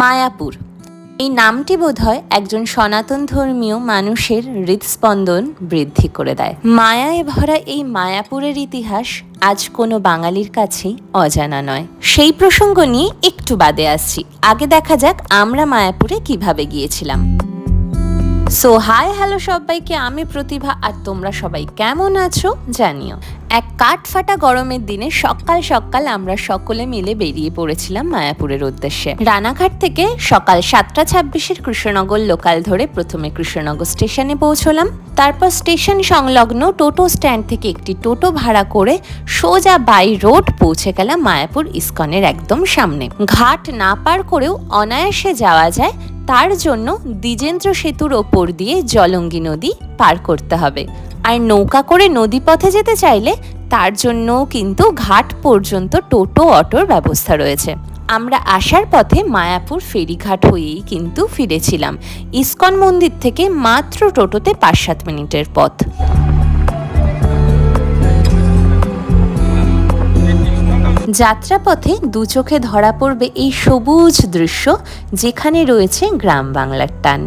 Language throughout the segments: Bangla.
মায়াপুর। এই নামটি বোধহয় একজন সনাতন ধর্মীয় মানুষের হৃদস্পন্দন বৃদ্ধি করে দেয়। মায়ায় ভরা এই মায়াপুরের ইতিহাস আজ কোনো বাঙালির কাছেই অজানা নয়। সেই প্রসঙ্গ নিয়ে একটু বাদে আসছি। আগে দেখা যাক আমরা মায়াপুরে কীভাবে গিয়েছিলাম। সো হাই হ্যালো সবাইকে, আমি প্রতিভা আর তোমরা সবাই কেমন আছো? জানিও, এক কাঠফাটা গরমের দিনে সকাল সকাল আমরা সকলে মিলে বেরিয়ে পড়েছিলাম মায়াপুরের উদ্দেশ্যে। রানাঘাট থেকে সকাল সাতটা ছাব্বিশের কৃষ্ণনগর লোকাল ধরে প্রথমে কৃষ্ণনগর স্টেশনে পৌঁছলাম। তারপর স্টেশন সংলগ্ন টোটো স্ট্যান্ড থেকে একটি টোটো ভাড়া করে সোজা বাই রোড পৌঁছে গেলাম মায়াপুর ইস্কনের একদম সামনে। ঘাট না পার করেও অনায়াসে যাওয়া যায় তার জন্য দ্বিজেন্দ্র সেতুর ওপর দিয়ে জলঙ্গি নদী পার করতে হবে। আর নৌকা করে নদী পথে যেতে চাইলে তার জন্য কিন্তু ঘাট পর্যন্ত টোটো, অটোর ব্যবস্থা রয়েছে। আমরা আসার পথে মায়াপুর ফেরিঘাট হয়েই কিন্তু ফিরেছিলাম। ইস্কন মন্দির থেকে মাত্র টোটোতে পাঁচ সাত মিনিটের পথ। যাত্রাপথে দু চোখে ধরা পড়বে এই সবুজ দৃশ্য যেখানে রয়েছে গ্রাম বাংলার টান।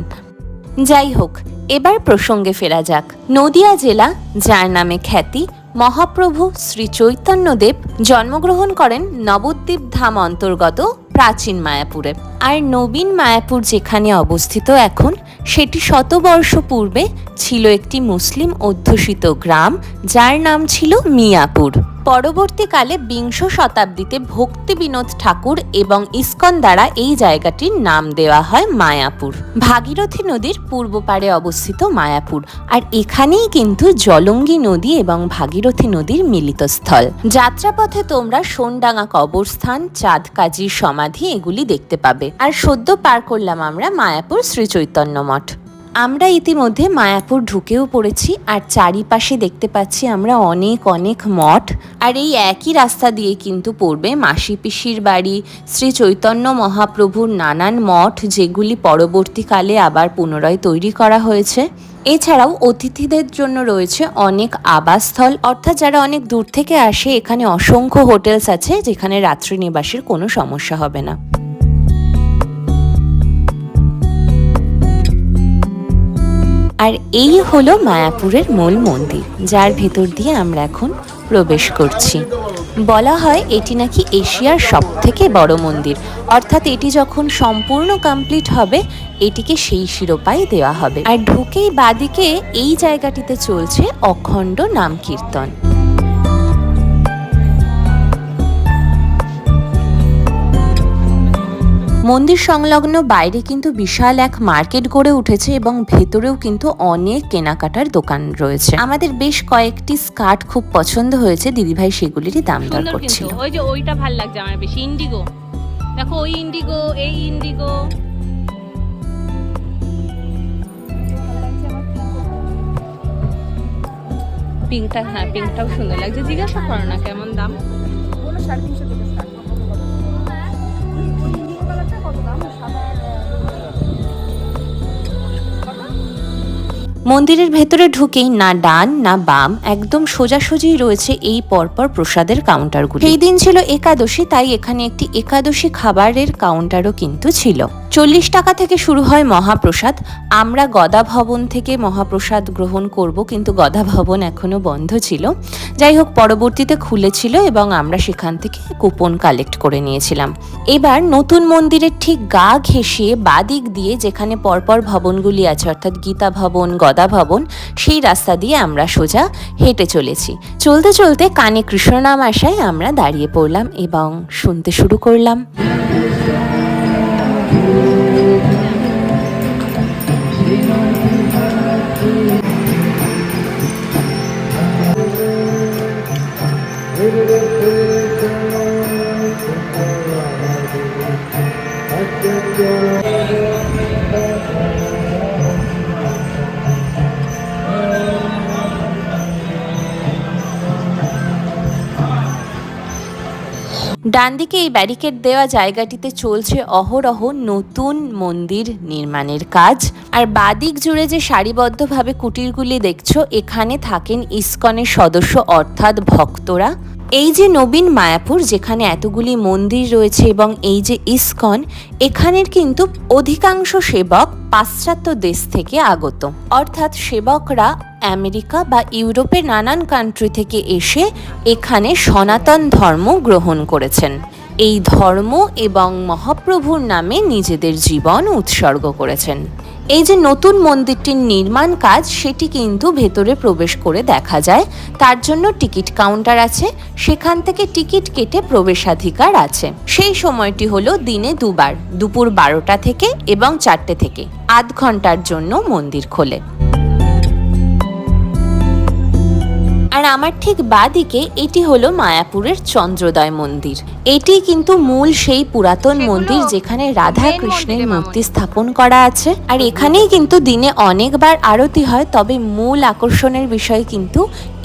যাই হোক, এবার প্রসঙ্গে ফেরা যাক। নদিয়া জেলা, যার নামে খ্যাতি, মহাপ্রভু শ্রী চৈতন্যদেব জন্মগ্রহণ করেন নবদ্বীপ ধাম অন্তর্গত প্রাচীন মায়াপুরে। আর নবীন মায়াপুর যেখানে অবস্থিত এখন, সেটি শতবর্ষ পূর্বে ছিল একটি মুসলিম অধ্যুষিত গ্রাম, যার নাম ছিল মিয়াপুর। পরবর্তীকালে বিংশ শতাব্দীতে ভক্তি বিনোদ ঠাকুর এবং ইস্কন দ্বারা এই জায়গাটির নাম দেওয়া হয় মায়াপুর। ভাগীরথী নদীর পূর্ব পাড়ে অবস্থিত মায়াপুর। আর এখানেই কিন্তু জলঙ্গি নদী এবং ভাগীরথী নদীর মিলিত স্থল। যাত্রাপথে তোমরা সোনডাঙ্গা কবরস্থান চাঁদ কাজীর সমাধি এগুলি দেখতে পাবে। আর সদ্য পার করলাম আমরা মায়াপুর শ্রী চৈতন্য মঠ আমরা ইতিমধ্যে মায়াপুর ঢুকেও পড়েছি আর চারিপাশে দেখতে পাচ্ছি আমরা অনেক অনেক মঠ। আর এই একই রাস্তা দিয়ে কিন্তু পড়বে মাসি পিসির বাড়ি, শ্রী চৈতন্য মহাপ্রভুর নানান মঠ যেগুলি পরবর্তীকালে আবার পুনরায় তৈরি করা হয়েছে। এছাড়াও অতিথিদের জন্য রয়েছে অনেক আবাসস্থল। অর্থাৎ যারা অনেক দূর থেকে আসে, এখানে অসংখ্য হোটেলস আছে যেখানে রাত্রি নিবাসের কোনো সমস্যা হবে না। আর এই হলো মায়াপুরের মূল মন্দির, যার ভেতর দিয়ে আমরা এখন প্রবেশ করছি। বলা হয় এটি নাকি এশিয়ার সব থেকে বড় মন্দির, অর্থাৎ এটি যখন সম্পূর্ণ কমপ্লিট হবে, এটিকে সেই শিরোপাই দেওয়া হবে। আর ঢুকেই বাদিকে এই জায়গাটিতে চলছে অখণ্ড নাম কীর্তন মন্দির সংলগ্ন বাইরে কিন্তু বিশাল এক মার্কেট গড়ে উঠেছে এবং ভেতরেও কিন্তু অনেক কেনাকাটার দোকান রয়েছে। আমাদের বেশ কয়েকটি স্কার্ট খুব পছন্দ হয়েছে। দিদিভাই সেগুলিরই দাম দর করছিল। ওই যে ওইটা ভালো লাগছে আমার বেশি ইন্ডিগো দেখো ওই ইন্ডিগো এই ইন্ডিগো পিঙ্কটা হ্যাঁ পিঙ্কটাও সুন্দর লাগছে। জিজ্ঞাসা করো না কেমন দাম। সাড়ে তিনশো মন্দিরের ভেতরে ঢুকেই না ডান, না বাম, একদম সোজাসুজি রয়েছে এই পরপর প্রসাদের কাউন্টারগুলি সেই দিন ছিল একাদশী, তাই এখানে একটি একাদশী খাবারের কাউন্টারও কিন্তু ছিল। চল্লিশ টাকা থেকে শুরু হয় মহাপ্রসাদ। আমরা গদা ভবন থেকে মহাপ্রসাদ গ্রহণ করব, কিন্তু গদা ভবন এখনও বন্ধ ছিল। যাই হোক, পরবর্তীতে খুলেছিল এবং আমরা সেখান থেকে কুপন কালেক্ট করে নিয়েছিলাম। এবার নতুন মন্দিরের ঠিক গা ঘেঁষিয়ে বাদিক দিয়ে যেখানে পরপর ভবনগুলি আছে, অর্থাৎ গীতা ভবন, গদা ভবন, সেই রাস্তা দিয়ে আমরা সোজা হেঁটে চলেছি। চলতে চলতে কানে কৃষ্ণনাম আসায় আমরা দাঁড়িয়ে পড়লাম এবং শুনতে শুরু করলাম। Thank you. ডান দিকে এই ব্যারিকেড দেওয়া জায়গাটিতে চলছে অহরহ নতুন মন্দির নির্মাণের কাজ। আর বাদিক জুড়ে যে সারিবদ্ধভাবে কুটিরগুলি দেখছ, এখানে থাকেন ইস্কনের সদস্য অর্থাৎ ভক্তরা। এই যে নবীন মায়াপুর, যেখানে এতগুলি মন্দির রয়েছে এবং এই যে ইসকন, এখানের কিন্তু অধিকাংশ সেবক পাশ্চাত্য দেশ থেকে আগত। অর্থাৎ সেবকরা আমেরিকা বা ইউরোপের নানান কান্ট্রি থেকে এসে এখানে সনাতন ধর্ম গ্রহণ করেছেন। এই ধর্ম এবং মহাপ্রভুর নামে নিজেদের জীবন উৎসর্গ করেছেন। এই যে নতুন মন্দিরটির নির্মাণ কাজ, সেটি কিন্তু ভেতরে প্রবেশ করে দেখা যায়। তার জন্য টিকিট কাউন্টার আছে, সেখান থেকে টিকিট কেটে প্রবেশাধিকার আছে। সেই সময়টি হলো দিনে দুবার, দুপুর বারোটা থেকে এবং চারটে থেকে, আধ ঘণ্টার জন্য মন্দির খোলে। আমার ঠিক বাদিকে এটি হলো মায়াপুরের চন্দ্রোদয় মন্দির। এটি কিন্তু মূল সেই পুরাতন মন্দির যেখানে রাধা কৃষ্ণের মূর্তি স্থাপন করা আছে। আর এখানেই কিন্তু দিনে অনেকবার আরতি হয় তবে মূল আকর্ষণের বিষয় কিন্তু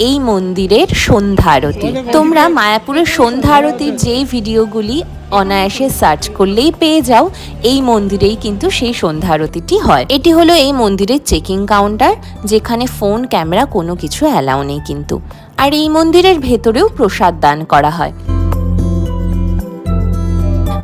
এই মন্দিরের সন্ধ্যা আরতি। তোমরা মায়াপুরের সন্ধ্যা আরতির যেই ভিডিওগুলি অনায়াসে সার্চ করলেই পেয়ে যাও। এই মন্দিরেই কিন্তু সেই সন্ধ্যা আরতিটি হয়। এটি হলো এই মন্দিরের চেকিং কাউন্টার যেখানে ফোন ক্যামেরা কোনো কিছু অ্যালাউ নেই কিন্তু। আর এই মন্দিরের ভেতরেও প্রসাদ দান করা হয়।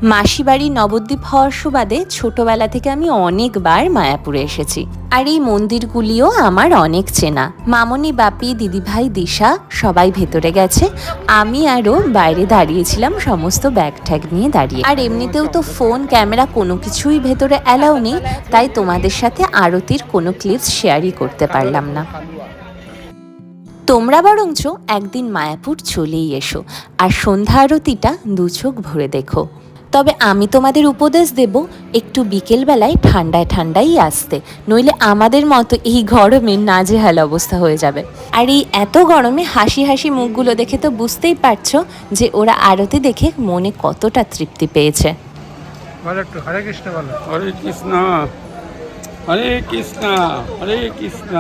মাসিবাড়ি নবদ্বীপ হওয়ার সুবাদে ছোটবেলা থেকে আমি অনেকবার মায়াপুরে এসেছি। আর এই মন্দিরগুলিও আমার অনেক চেনা। মামনি, বাপি, দিদিভাই, দিশা সবাই ভেতরে গেছে। আমি আরও বাইরে দাঁড়িয়েছিলাম সমস্ত ব্যাগ ঠ্যাগ নিয়ে দাঁড়িয়ে। আর এমনিতেও তো ফোন, ক্যামেরা কোনো কিছুই ভেতরে অ্যালাউ নেই, তাই তোমাদের সাথে আরতির কোনো ক্লিপস শেয়ারই করতে পারলাম না। তোমরা বরঞ্চ একদিন মায়াপুর চলেই এসো, আর সন্ধ্যা আরতিটা দু চোখ ভরে দেখো। তবে আমি তোমাদের উপদেশ দেব একটু বিকেলবেলায় ঠান্ডায় ঠান্ডাই আসতে নইলে আমাদের মতো এই গরমে নাজেহাল অবস্থা হয়ে যাবে। আর এই এত গরমে হাসি হাসি মুখগুলো দেখে তো বুঝতেই পারছ যে ওরা আরতি দেখে মনে কতটা তৃপ্তি পেয়েছে। হরে কৃষ্ণ হরে কৃষ্ণ হরে কৃষ্ণ হরে কৃষ্ণ।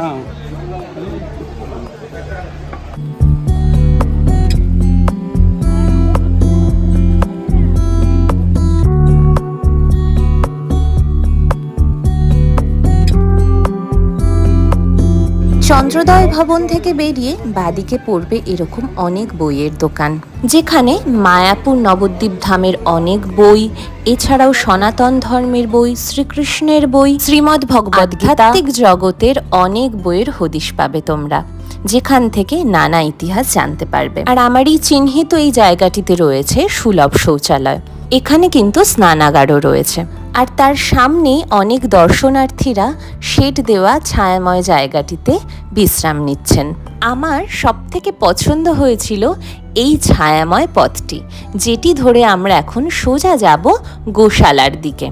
চন্দ্রোদয় ভবন থেকে বেরিয়ে বাদিকে পড়বে এরকম অনেক বইয়ের দোকান, যেখানে মায়াপুর নবদ্বীপ ধামের অনেক বই, এছাড়াও সনাতন ধর্মের বই, শ্রীকৃষ্ণের বই, শ্রীমদ্ ভগবদ জগতের অনেক বইয়ের হদিশ পাবে তোমরা, যেখান থেকে নানা ইতিহাস জানতে পারবে। আর আমারই চিহ্নিত এই জায়গাটিতে রয়েছে সুলভ শৌচালয়। এখানে কিন্তু স্নানাগারও রয়েছে। আর তার সামনেই অনেক দর্শনার্থীরা শেড দেওয়া ছায়াময় জায়গাটিতে বিশ্রাম নিচ্ছেন। আমার সবথেকে পছন্দ হয়েছিল এই ছায়াময় পথটি, যেটি ধরে আমরা এখন সোজা যাব গোশালার দিকে।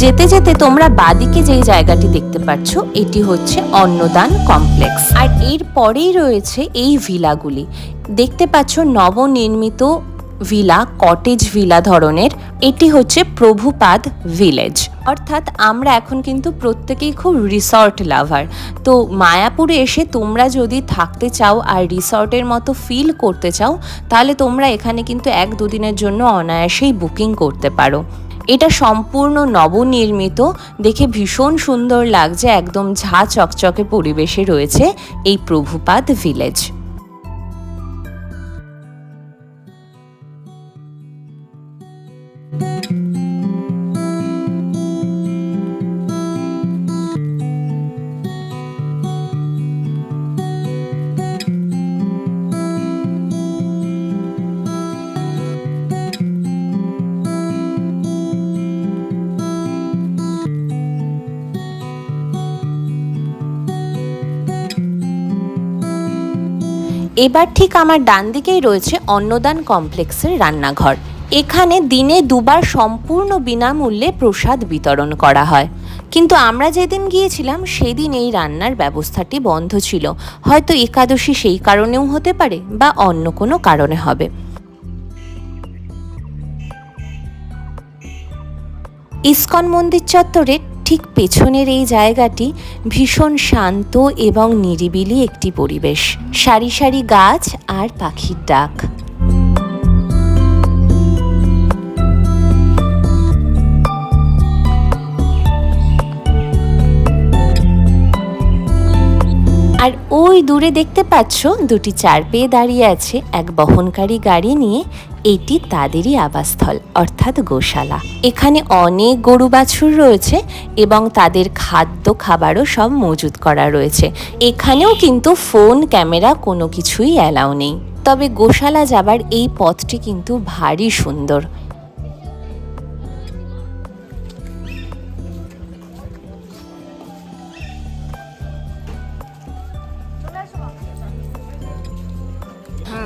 যেতে যেতে তোমরা বাদিকে যেই জায়গাটি দেখতে পাচ্ছ, এটি হচ্ছে অন্নদান কমপ্লেক্স। আর এর পরেই রয়েছে এই ভিলাগুলি। দেখতে পাচ্ছ নবনির্মিত ভিলা, কটেজ ভিলা ধরনের। এটি হচ্ছে প্রভুপাদ ভিলেজ। অর্থাৎ আমরা এখন কিন্তু প্রত্যেকেই খুব রিসর্ট লাভার। তো মায়াপুরে এসে তোমরা যদি থাকতে চাও আর রিসর্টের মতো ফিল করতে চাও, তাহলে তোমরা এখানে কিন্তু এক দুদিনের জন্য অনায়াসেই বুকিং করতে পারো। এটা সম্পূর্ণ নবনির্মিত। দেখে ভীষণ সুন্দর লাগছে, একদম ঝা চকচকে পরিবেশে রয়েছে এই প্রভুপাদ ভিলেজ এবার ঠিক আমার ডান দিকেই রয়েছে অন্নদান কমপ্লেক্সের রান্নাঘর। এখানে দিনে দুবার সম্পূর্ণ বিনামূল্যে প্রসাদ বিতরণ করা হয়। কিন্তু আমরা যেদিন গিয়েছিলাম, সেদিন এই রান্নার ব্যবস্থাটি বন্ধ ছিল। হয়তো একাদশী সেই কারণেও হতে পারে বা অন্য কোনো কারণে হবে। ইস্কন মন্দির চত্বরের ঠিক পেছনের এই জায়গাটি ভীষণ শান্ত এবং নিরিবিলি একটি পরিবেশ। সারি সারি গাছ আর পাখির ডাক। আর ওই দূরে দেখতে পাচ্ছ দুটি চারপেয়ে দাঁড়িয়ে আছে এক বহনকারী গাড়ি নিয়ে এটি তাদেরই আবাসস্থল, অর্থাৎ গোশালা। এখানে অনেক গরু বাছুর রয়েছে এবং তাদের খাদ্য, খাবারও সব মজুদ করা রয়েছে। এখানেও কিন্তু ফোন, ক্যামেরা কোনো কিছুই অ্যালাউ নেই। তবে গোশালা যাবার এই পথটি কিন্তু ভারী সুন্দর।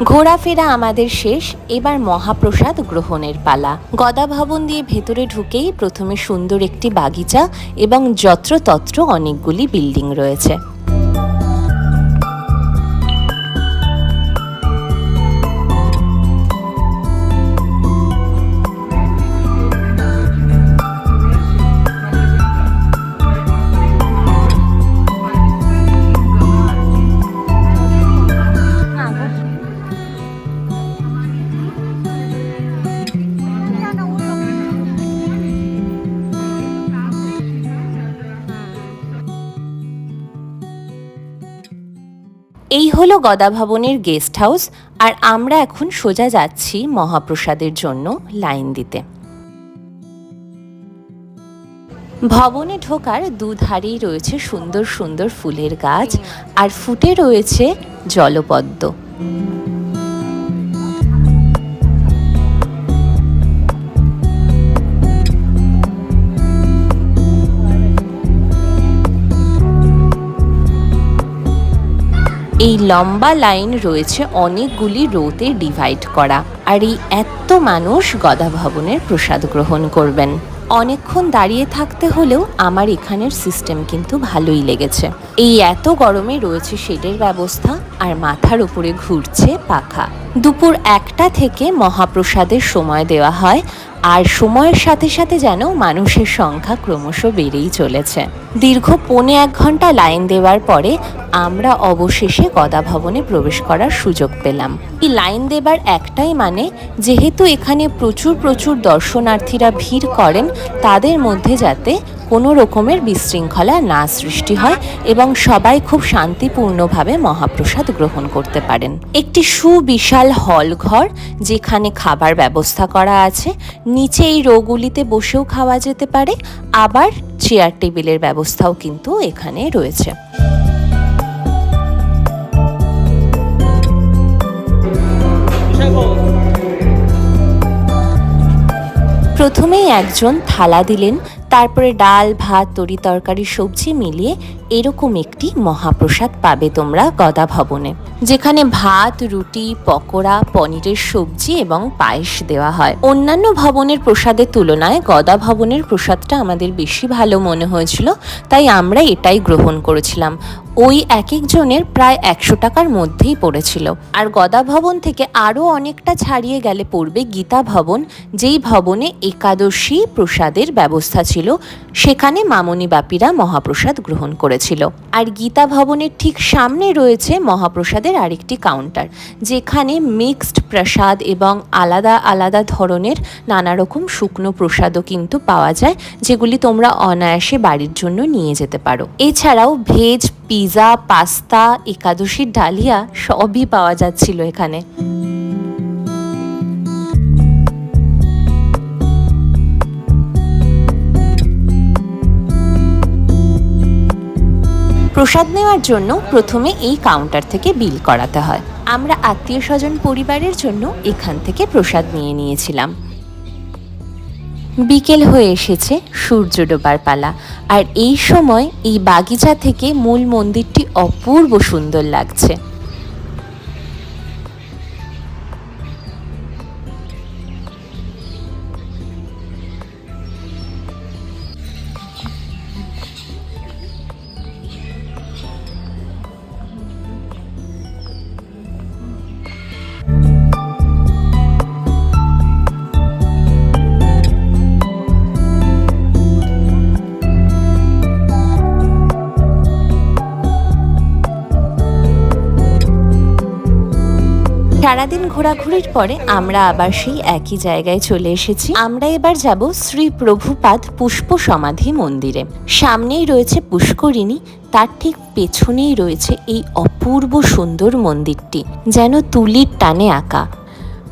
ঘোরাফেরা আমাদের শেষ, এবার মহাপ্রসাদ গ্রহণের পালা। গদা ভবন দিয়ে ভেতরে ঢুকেই প্রথমে সুন্দর একটি বাগিচা এবং যত্রতত্র অনেকগুলি বিল্ডিং রয়েছে। এই হলো গদা ভবনের গেস্ট হাউস আর আমরা এখন সোজা যাচ্ছি মহাপ্রসাদের জন্য লাইন দিতে। ভবনে ঢোকার দুধারেই রয়েছে সুন্দর সুন্দর ফুলের গাছ আর ফুটে রয়েছে জলপদ্ম। এই লম্বা লাইন রয়েছে অনেকগুলি রোতে ডিভাইড করা, আর এই এত মানুষ গদা ভবনের প্রসাদ গ্রহণ করবেন। অনেকক্ষণ দাঁড়িয়ে থাকতে হলেও আমার এখানের সিস্টেম কিন্তু ভালোই লেগেছে। এই এত গরমে রয়েছে শেডের ব্যবস্থা আর মাথার উপরে ঘুরছে পাখা। দুপুর একটা থেকে মহাপ্রসাদের সময় দেওয়া হয়, আর সময়ের সাথে সাথে যেন মানুষের সংখ্যা ক্রমশ বেড়েই চলেছে। দীর্ঘ পৌনে এক ঘণ্টা লাইন দেওয়ার পরে আমরা অবশেষে গদা ভবনে প্রবেশ করার সুযোগ পেলাম। এই লাইন দেবার একটাই মানে যেহেতু এখানে প্রচুর প্রচুর দর্শনার্থীরা ভিড় করেন, তাদের মধ্যে যাতে কোনো রকমের বিশৃঙ্খলা না সৃষ্টি হয় এবং সবাই খুব শান্তিপূর্ণভাবে মহাপ্রসাদ গ্রহণ করতে পারেন। একটি সুবিশাল হল ঘর যেখানে খাবার ব্যবস্থা করা আছে। নিচে এই রোগুলিতে বসেও খাওয়া যেতে পারে। আবার চেয়ার টেবিলের ব্যবস্থাও কিন্তু এখানে রয়েছে। প্রথমেই একজন থালা দিলেন। তারপরে ডাল ভাত তরি তরকারি সবজি মিলিয়ে এরকম একটি মহাপ্রসাদ পাবে তোমরা গদা ভবনে, যেখানে ভাত, রুটি, পকোড়া, পনিরের সবজি এবং পায়েস দেওয়া হয়। অন্যান্য ভবনের প্রসাদের তুলনায় গদা ভবনের প্রসাদটা আমাদের বেশি ভালো মনে হয়েছিল, তাই আমরা এটাই গ্রহণ করেছিলাম। ওই এক একজনের প্রায় একশো টাকার মধ্যেই পড়েছিল। আর গদা ভবন থেকে আরও অনেকটা ছাড়িয়ে গেলে পড়বে গীতা ভবন, যেই ভবনে একাদশী প্রসাদের ব্যবস্থা ছিল। সেখানে মামনি বাপিরা মহাপ্রসাদ গ্রহণ করেছিল আর গীতা ভবনের ঠিক সামনে রয়েছে মহাপ্রসাদের আরেকটি কাউন্টার যেখানে মিক্সড প্রসাদ এবং আলাদা আলাদা ধরনের নানা রকম শুকনো প্রসাদও কিন্তু পাওয়া যায়, যেগুলি তোমরা অনায়াসে বাড়ির জন্য নিয়ে যেতে পারো। এছাড়াও ভেজ পিৎজা পাস্তা, একাদশীর ডালিয়া সবই পাওয়া যাচ্ছিল এখানে। প্রসাদ নেওয়ার জন্য প্রথমে এই কাউন্টার থেকে বিল করাতে হয়। আমরা আত্মীয় স্বজন পরিবারের জন্য এখান থেকে প্রসাদ নিয়ে নিয়েছিলাম। বিকেল হয়ে এসেছে, সূর্য ডোবার পালা। আর এই সময় এই বাগিচা থেকে মূল মন্দিরটি অপূর্ব সুন্দর লাগছে। সারাদিন ঘোরাঘুরির পরে আমরা আবার সেই একই জায়গায় চলে এসেছি। আমরা এবার যাব শ্রী প্রভুপাদ পুষ্প সমাধি মন্দিরে। সামনেই রয়েছে পুষ্করিণী, তার ঠিক পেছনেই রয়েছে এই অপূর্ব সুন্দর মন্দিরটি, যেন তুলির টানে আঁকা।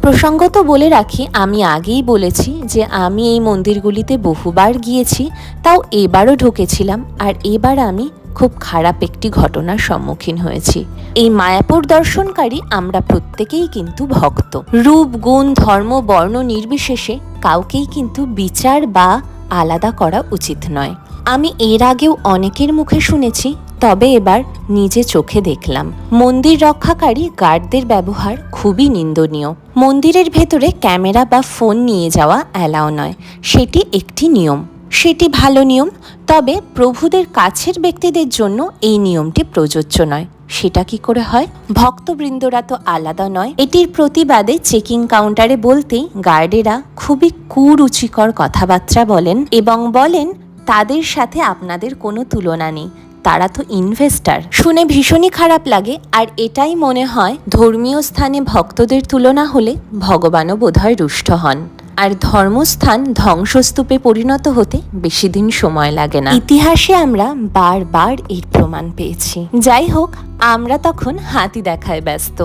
প্রসঙ্গত বলে রাখি, আমি আগেই বলেছি যে আমি এই মন্দিরগুলিতে বহুবার গিয়েছি, তাও এবারও ঢুকেছিলাম, আর এবার আমি খুব খারাপ একটি ঘটনার সম্মুখীন হয়েছি। এই মায়াপুর দর্শনকারী আমরা প্রত্যেকেই কিন্তু ভক্ত। রূপ, গুণ, ধর্ম, বর্ণ নির্বিশেষে কাউকেই কিন্তু বিচার বা আলাদা করা উচিত নয়। আমি এর আগেও অনেকের মুখে শুনেছি, তবে এবার নিজে চোখে দেখলাম। মন্দির রক্ষাকারী গার্ডদের ব্যবহার খুবই নিন্দনীয়। মন্দিরের ভেতরে ক্যামেরা বা ফোন নিয়ে যাওয়া অ্যালাও নয়, সেটি একটি নিয়ম। সেটি ভালো নিয়ম, তবে প্রভুদের কাছের ব্যক্তিদের জন্য এই নিয়মটি প্রযোজ্য নয়। সেটা কি করে হয়? ভক্তবৃন্দরা তো আলাদা নয়। এটির প্রতিবাদে চেকিং কাউন্টারে বলতেই গার্ডেরা খুবই কুরুচিকর কথাবার্তা বলেন এবং বলেন, তাদের সাথে আপনাদের কোনো তুলনা নেই। তারা তো ইনভেস্টার। শুনে ভীষণই খারাপ লাগে, আর এটাই মনে হয় ধর্মীয় স্থানে ভক্তদের তুলনা হলে ভগবানও বোধহয় রুষ্ট হন। আর ধর্মস্থান ধ্বংসস্তূপে পরিণত হতে বেশি দিন সময় লাগে না। ইতিহাসে আমরা বারবার এর প্রমাণ পেয়েছি। যাই হোক আমরা তখন হাতি দেখায় ব্যস্ত।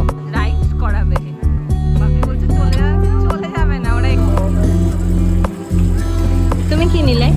করাবে। বাপি বলছে চলে যাবে চলে যাবে না তুমি কি নিলে?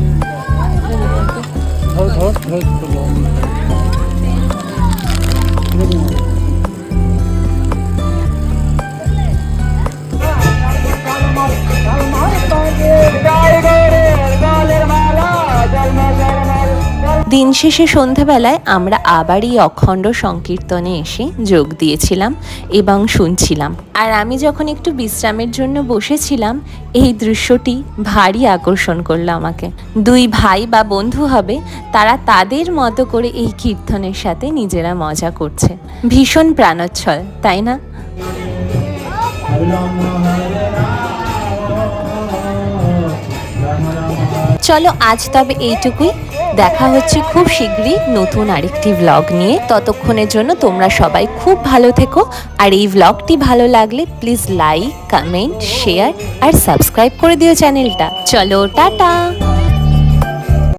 দিন শেষে সন্ধ্যাবেলায় আমরা আবার এই অখণ্ড সংকীর্তনে এসে যোগ দিয়েছিলাম এবং শুনছিলাম। আর আমি যখন একটু বিশ্রামের জন্য বসেছিলাম, এই দৃশ্যটি ভারী আকর্ষণ করল আমাকে। দুই ভাই বা বন্ধু হবে, তারা তাদের মতো করে এই কীর্তনের সাথে নিজেরা মজা করছে। ভীষণ প্রাণোচ্ছল, তাই না? চলো আজ তবে এইটুকুই। দেখা হচ্ছে খুব শীঘ্রই নতুন আরেকটি ব্লগ নিয়ে। ততক্ষণের জন্য তোমরা সবাই খুব ভালো থেকো। আর এই ব্লগটি ভালো লাগলে প্লিজ লাইক কমেন্ট শেয়ার আর সাবস্ক্রাইব করে দিও চ্যানেলটা। চলো, টাটা!